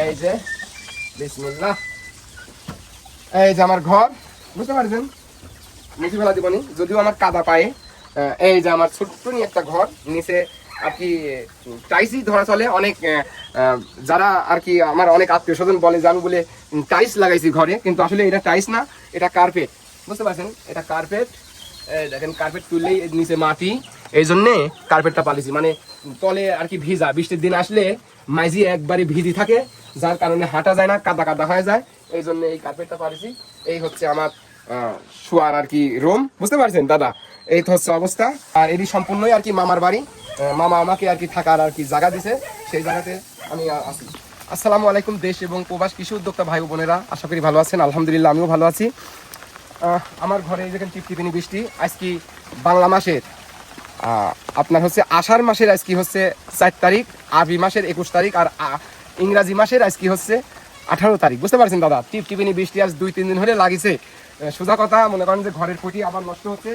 এই যে, বিসমিল্লাহ। এই যে আমার ঘর, বুঝতে পারছেন? মুখি ফেলা দিবনি যদিও আমার কাদা পায়ে। এই যে আমার ছোট্ট নিয়ে একটা ঘর, নিচে আর কি টাইসই ধরা চলে। অনেক যারা আর কি আমার অনেক আত্মীয় স্বজন বলে যে আমি বলে টাইস লাগাইছি ঘরে, কিন্তু আসলে এটা টাইস না, এটা কার্পেট। বুঝতে পারছেন? এটা কার্পেট। দেখেন, কার্পেট তুললেই নিচে মাটি। এই জন্যে কার্পেটটা পালিছি মানে তলে আর কি ভিজা। বৃষ্টির দিন আসলে মাইজি একবারে ভিজি থাকে, যার কারণে হাঁটা যায় না, কাদা কাদা হয়ে যায়। এই জন্য এই কার্পেটটা পালিছি এই হচ্ছে আমার শোয়ার আর কি রুম বুঝতে পারছেন, দাদা? এই তো হচ্ছে অবস্থা। আর এটি সম্পূর্ণই আর কি মামার বাড়ি। মামা আমাকে আর কি থাকার আর কি জায়গা দিছে। সেই জায়গাতে আমি আছি। আসসালামু আলাইকুম, দেশ এবং প্রবাস কৃষি উদ্যোক্তা ভাই বোনেরা। আশা করি ভালো আছেন, আলহামদুলিল্লাহ, আমিও ভালো আছি। আমার ঘরে দেখেন টিপটিপিনি বৃষ্টি। আজকে বাংলা মাসের আপনার হচ্ছে আষাঢ় মাসের আজ আজকে হচ্ছে চার তারিখ আবি মাসের একুশ তারিখ, আর ইংরাজি মাসের আজ আজকে হচ্ছে আঠারো তারিখ। বুঝতে পারছেন দাদা? টিপটিপিনি বৃষ্টি আজ দুই, তিন দিন ধরে লাগিছে। সোজা কথা, মনে করেন যে ঘরের পটি আবার নষ্ট হচ্ছে।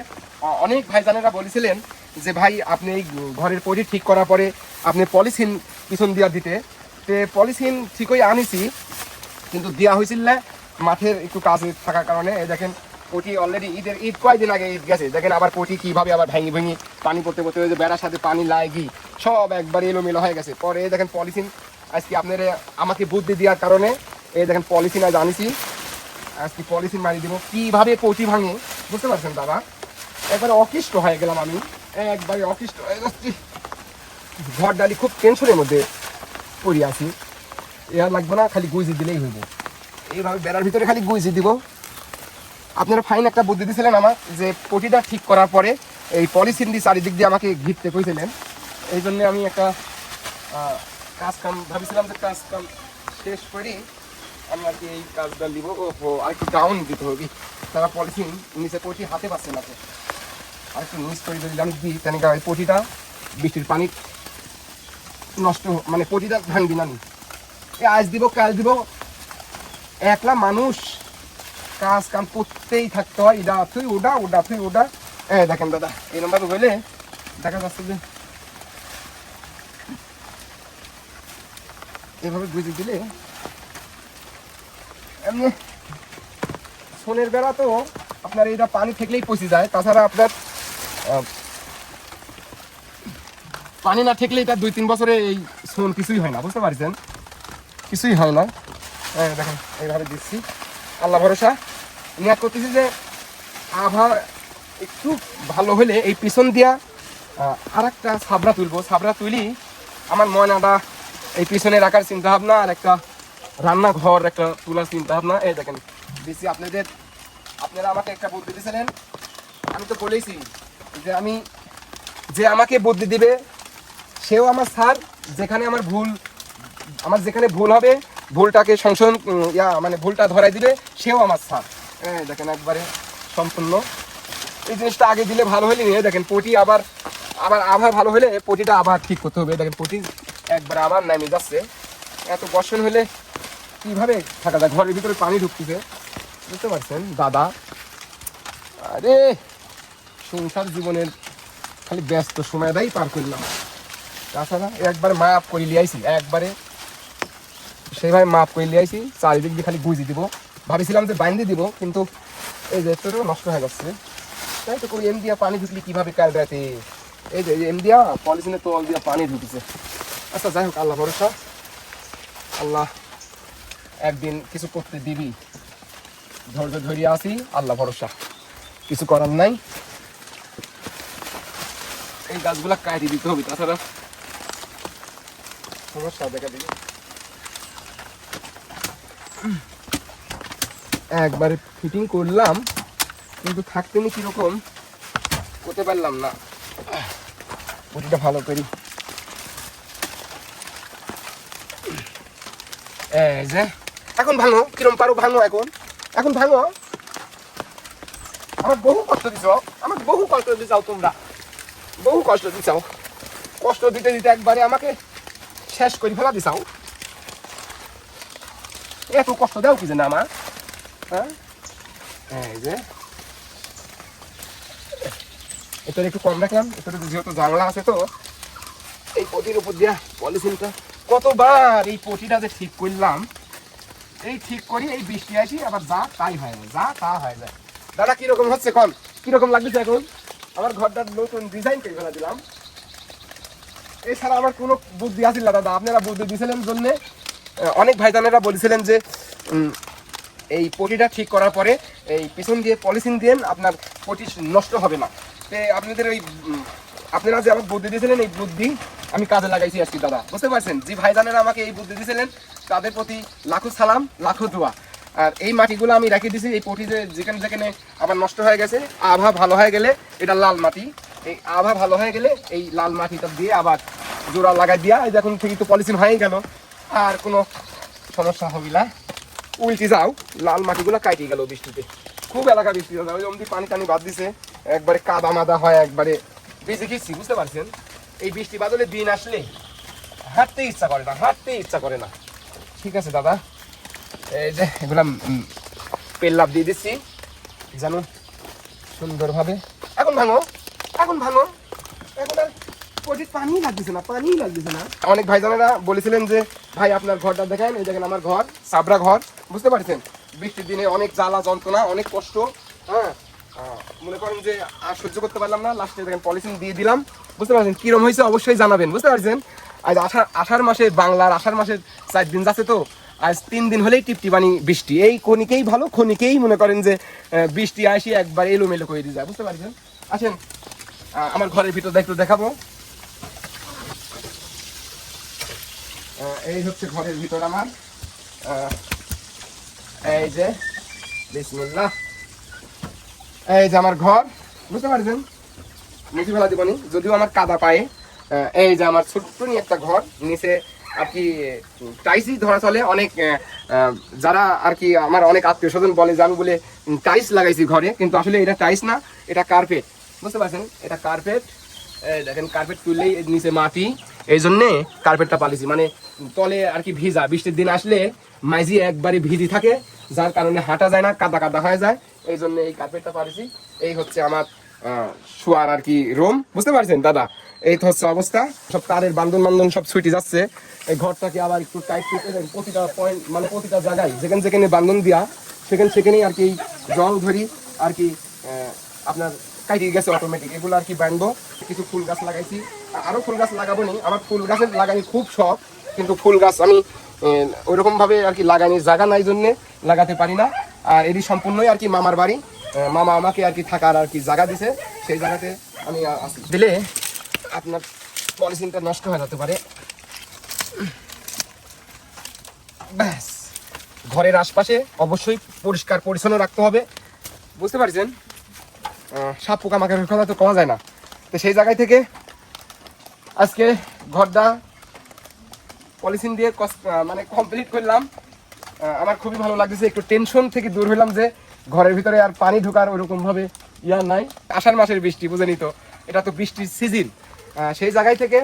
অনেক ভাইজানেরা বলেছিলেন যে, ভাই, আপনি এই ঘরের পটি ঠিক করার পরে আপনি পলিথিন পিছন দিয়া দিতে। তে পলিথিন ঠিকই আনিছি, কিন্তু দেওয়া হয়েছিল না। মাঠের একটু কাজ থাকার কারণে দেখেন, পটি অলরেডি ঈদের ঈদ কয়েকদিন আগে ঈদ গেছে। দেখেন আবার পটি কীভাবে আবার ভেঙে ভেঙে পানি পড়তে পড়তে ওই যে বেড়ার সাথে পানি লাগি সব একবার এলোমেলো হয়ে গেছে। পরে এই দেখেন পলিথিন, আজকে আপনার আমাকে বুদ্ধি দেওয়ার কারণে এই দেখেন পলিথিন আজ আনিছি। আজকে পলিথিন মারি দিব। কীভাবে পটি ভাঙে, বুঝতে পারছেন দাদা? একবারে অকিষ্ট হয়ে গেলাম আমি। একবারে অকিষ্ট হয়ে যাচ্ছি। ঘর ডালি খুব টেনশনের মধ্যে পড়ে আছি। এর লাগবে না, খালি গুইজি দিলেই হইব। এইভাবে বেড়ার ভিতরে খালি গুইজি দিব। আপনারা ফাইন একটা বুদ্ধি দিয়েছিলেন আমার যে পটিটা ঠিক করার পরে এই পলিথিন দিয়ে চারিদিক দিয়ে আমাকে ঘিরতে কইছিলেন। এই জন্য আমি একটা কাজ কাম, ভাবছিলাম যে কাজ কাম শেষ করি, আমি আর কি এই কাজটা নিব। ও আর একটু ডাউন দিতে হবে। তারা পলিথিন নিচে পটি হাতে পাচ্ছে না। আর একটু নিচ করে যদি আমি দিই, তাহলে ওই পটিটা বৃষ্টির পানি নষ্ট মানে পটিটা ভাঙবি না। এ, আজ দিব, কাল দিব। একলা মানুষ কাজ কাম করতেই থাকতে হয়। এটা তুই ওটা ওটা তুই ওটা হ্যাঁ দেখেন দাদা, এই নাম্বার হইলে দেখা যাচ্ছে যে এভাবে বুঝে দিলে এমনি সোনের বেড়া তো আপনার এটা পানি থেকলেই পচে যায়, তাছাড়া আপনার পানি না ঠেকলে এটা দুই তিন বছরে এই সোন কিছুই হয় না, বুঝতে পারছেন? কিছুই হয় না। হ্যাঁ দেখেন, এইভাবে দিচ্ছি। আল্লাহ ভরসা। নিয়াত করতেছি যে আবহাওয়া একটু ভালো হলে এই পিছন দিয়া আর একটা সাবরা তুলবো। সাবরা তুলি আমার ময়নাটা এই পিছনে রাখার চিন্তা ভাবনা আর একটা রান্নাঘর, একটা তোলার চিন্তা ভাবনা এই দেখেন দিচ্ছি আপনাদের। আপনারা আমাকে একটা বুদ্ধি দিয়েছিলেন আমি তো বলেইছি যে আমি যে আমাকে বুদ্ধি দিবে, সেও আমার স্যার। যেখানে আমার ভুল, আমার যেখানে ভুল হবে, ভুলটাকে সংশোধন ইয়া মানে ভুলটা ধরাই দিবে, সেও আমার স্যার। হ্যাঁ দেখেন, একবারে সম্পূর্ণ। এই জিনিসটা আগে দিলে ভালো হলে দেখেন, পটি আবার আবার আবার ভালো হলে পটিটা আবার ঠিক করতে হবে। দেখেন, পটি একবার আবার নামে যাচ্ছে। এত বর্ষণ হলে কীভাবে থাকা যায়? ঘরের ভিতরে পানি ঢুকতেছে। বুঝতে পারছেন, দাদা? আরে, সংসার জীবনের খালি ব্যস্ত সময়টাই পার করলাম। তাছাড়া একবারে মাপ করে লিয়াইছি একবারে সেইভাবে মাপ করে লিয়াইছি চারিদিক দিয়ে খালি গুঁজি দিব। ভাবছিলাম যে বাইন্দে দিব, কিন্তু এই যে নষ্ট হয়ে যাচ্ছে। তাই তো এম দিয়া পানি ঢুকলি কীভাবে কাল রাতে এই যে এম দিয়া পলিথিনের তল দিয়া পানি ঢুকেছে। আচ্ছা যাই হোক, আল্লাহ ভরসা। আল্লাহ একদিন কিছু করতে দিবি। ধৈর্য ধরিয়ে আসি, আল্লাহ ভরসা। কিছু করার নাই। এই গাছগুলা কাটি দিতে হবে, তাছাড়া সমস্যা দেখা দিবে। একবারে ফিটিং করলাম। কিন্তু থাকতে নি কীরকম করতে পারলাম না। পটিটা ভালো করি। যে, এখন ভাঙো, কিরম পারো ভাঙো এখন। এখন ভাঙো। আমার বহু কষ্ট দিছ আমাকে বহু কষ্ট দিছাও তোমরা। বহু কষ্ট দিছাও। কষ্ট দিতে দিতে একবারে আমাকে শেষ করে ফেলা দিছাও। এত কষ্ট দাও কি জানা আমার হ্যাঁ? এই যে এটা একটু কম রাখলাম এটা যেহেতু জানলা আছে তো, এই পটির উপর দিয়া পলিথিনটা কতবার এই পটিটা যে ঠিক করলাম, এই ঠিক করি, এই বৃষ্টি আসি, আবার যা তাই হয় না যা তা হয়ে যায়। দাদা কীরকম হচ্ছে কন কীরকম লাগতেছে এখন? আমার ঘরটার নতুন ডিজাইন করে ফেলা দিলাম। এছাড়া আমার কোনো বুদ্ধি আসিল না, দাদা। আপনারা বুদ্ধি দিয়েছিলেন জন্য অনেক ভাইজানেরা বলেছিলেন যে এই পটিটা ঠিক করার পরে এই পিছন দিয়ে পলিথিন দিয়ে আপনার পটি নষ্ট হবে না। আপনাদের ওই আপনারা যে আমার বুদ্ধি দিয়েছিলেন, এই বুদ্ধি আমি কাজে লাগাইছি আজকে, দাদা। বুঝতে পারছেন? যে ভাইজানেরা আমাকে এই বুদ্ধি দিয়েছিলেন, তাদের প্রতি লাখো সালাম, লাখো দোয়া। আর এই মাটিগুলো আমি রেখে দিয়েছি এই পটি যেখানে যেখানে আবার নষ্ট হয়ে গেছে, আভা ভালো হয়ে গেলে এটা লাল মাটি। এই আভা ভালো হয়ে গেলে এই লাল মাটিটা দিয়ে আবার জোড়া লাগাই দিয়া, এই দেখুন, ঠিকই তো পলিথিন হয়ে গেল। আর কোনো সমস্যা হবে না উল্টি যাও, লাল মাটিগুলো কাটিয়ে গেল বৃষ্টিতে। খুব এলাকা বৃষ্টি হয়ে ওই অমনি পানি টানি বাদ দিছে, একবারে কাদা মাদা হয়, একবারে বেঁচে গেছি বুঝতে পারছেন? এই বৃষ্টি বাদলে দিন আসলে হাঁটতে ইচ্ছা করে না, হাঁটতে ইচ্ছা করে না। ঠিক আছে, দাদা। এই যে এগুলা পেল্লাপ দিয়ে দিচ্ছি জানো সুন্দরভাবে এখন ভাঙো এখন ভাঙো। এখন আর পটির পানি লাগতেছে না পানি লাগতেছে না। অনেক ভাই ভাইজানেরা বলেছিলেন যে, ভাই, আপনার ঘরটা দেখেন, এই দেখেন আমার ঘর, সাবরা ঘর। বুঝতে পারছেন? বৃষ্টির দিনে অনেক জ্বালা, যন্ত্রণা, অনেক কষ্ট হ্যাঁ? মনে করেন যে আর সহ্য করতে পারলাম না। লাস্টে দেখেন পলিথিন দিয়ে দিলাম। বুঝতে পারছেন কিরম হয়েছে? অবশ্যই জানাবেন। বুঝতে পারছেন? আজ আষাঢ় আষাঢ় মাসে বাংলার আষাঢ় মাসের চার দিন যাচ্ছে তো। আজ তিন দিন হলেই টিপটিপানি বৃষ্টি। এই খনিকেই ভালো খনিকেই মনে করেন যে বৃষ্টি আসি একবার এলোমেলো করে দিয়ে যায়। বুঝতে পারছেন? আসেন আমার ঘরের ভিতরটা একটু দেখাবো। এই হচ্ছে ঘরের ভিতর আমার। এই যে এই যে আমার ঘর, বুঝতে পারছেন? মুখি ফেলা দিবনি, যদিও আমার কাদা পায়ে। এই যে আমার ছোট্ট নিয়ে একটা ঘর, নিচে আর কি টাইসই ধরা চলে। অনেক যারা আর কি আমার অনেক আত্মীয় স্বজন বলে যে আমি বলে টাইস লাগাইছি ঘরে, কিন্তু আসলে এটা টাইস না, এটা কার্পেট। বুঝতে পারছেন? এটা কার্পেট। দেখেন, কার্পেট তুললেই নিচে মাটি। এই জন্যে কার্পেটটা পালিছি মানে তলে আর কি ভিজা, বৃষ্টির দিন আসলে মাইজি একবারে ভিজি থাকে, যার কারণে হাঁটা যায় না, কাদা কাদা হয়ে যায়। এই জন্য এই কার্পেটটা পালিছি এই হচ্ছে আমার শোয়ার আর কি রুম। বুঝতে পারছেন, দাদা? এই তো হচ্ছে অবস্থা। সব তারের বান্ধন বান্ধন সব ছুটি যাচ্ছে। এই ঘরটাকে আবার একটু টাইট করতে প্রতিটা পয়েন্ট মানে প্রতিটা জায়গায় যেখানে যেখানে বান্ধন দিয়া, সেখানে সেখানেই আর কি জল ধরি। আর কি আপনার কাটিয়ে গেছে অটোমেটিক এগুলো আর কি বানবো কিছু ফুল গাছ লাগাইছি। আ- আরও ফুল গাছ লাগাবো নি আমার ফুল গাছের লাগাই খুব শখ, কিন্তু ফুল গাছ আমি ওইরকম ভাবে আর কি লাগানি জায়গা নাই জন্যে লাগাতে পারি না। আর এটি সম্পূর্ণই আর কি মামার বাড়ি। মামা আমাকে আর কি থাকার আর কি জায়গা দিছে। সেই জায়গাতে আমি দিলে আপনার পলিথিনটা নষ্ট হয়ে যেতে পারে। ব্যাস। ঘরের আশপাশে অবশ্যই পরিষ্কার পরিচ্ছন্ন রাখতে হবে। বুঝতে পারছেন? সাপ পোকা মাকার কথা তো কওয়া যায় না। তো সেই জায়গায় থেকে আজকে ঘরটা পলিথিন দিয়ে মানে কমপ্লিট করলাম। আমার খুবই ভালো লাগতেছে, একটু টেনশন থেকে দূর হলাম যে ঘরের ভিতরে আর পানি ঢোকার ওরকম ভাবে ইয়ার নাই। আষাঢ় মাসের বৃষ্টি বুঝে নিত এটা তো বৃষ্টির সিজন সেই জায়গায় থেকে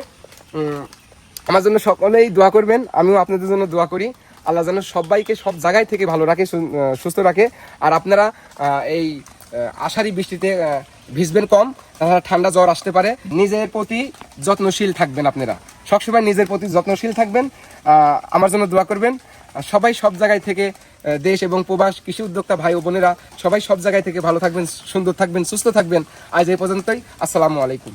আমার জন্য সকলেই দোয়া করবেন, আমিও আপনাদের জন্য দোয়া করি। আল্লাহ যেন সবাইকে সব জায়গায় থেকে ভালো রাখে সুস্থ রাখে। আর আপনারা এই আষাঢ়ি বৃষ্টিতে ভিজবেন কম, তাছাড়া ঠান্ডা জ্বর আসতে পারে। নিজের প্রতি যত্নশীল থাকবেন আপনারা। সবসময় নিজের প্রতি যত্নশীল থাকবেন। আমার জন্য দোয়া করবেন। সবাই সব জায়গায় থেকে দেশ এবং প্রবাস, কৃষি উদ্যোক্তা ভাই ও বোনেরা সবাই সব জায়গায় থেকে ভালো থাকবেন, সুন্দর থাকবেন, সুস্থ থাকবেন। আজ এই পর্যন্তই। আসসালামু আলাইকুম।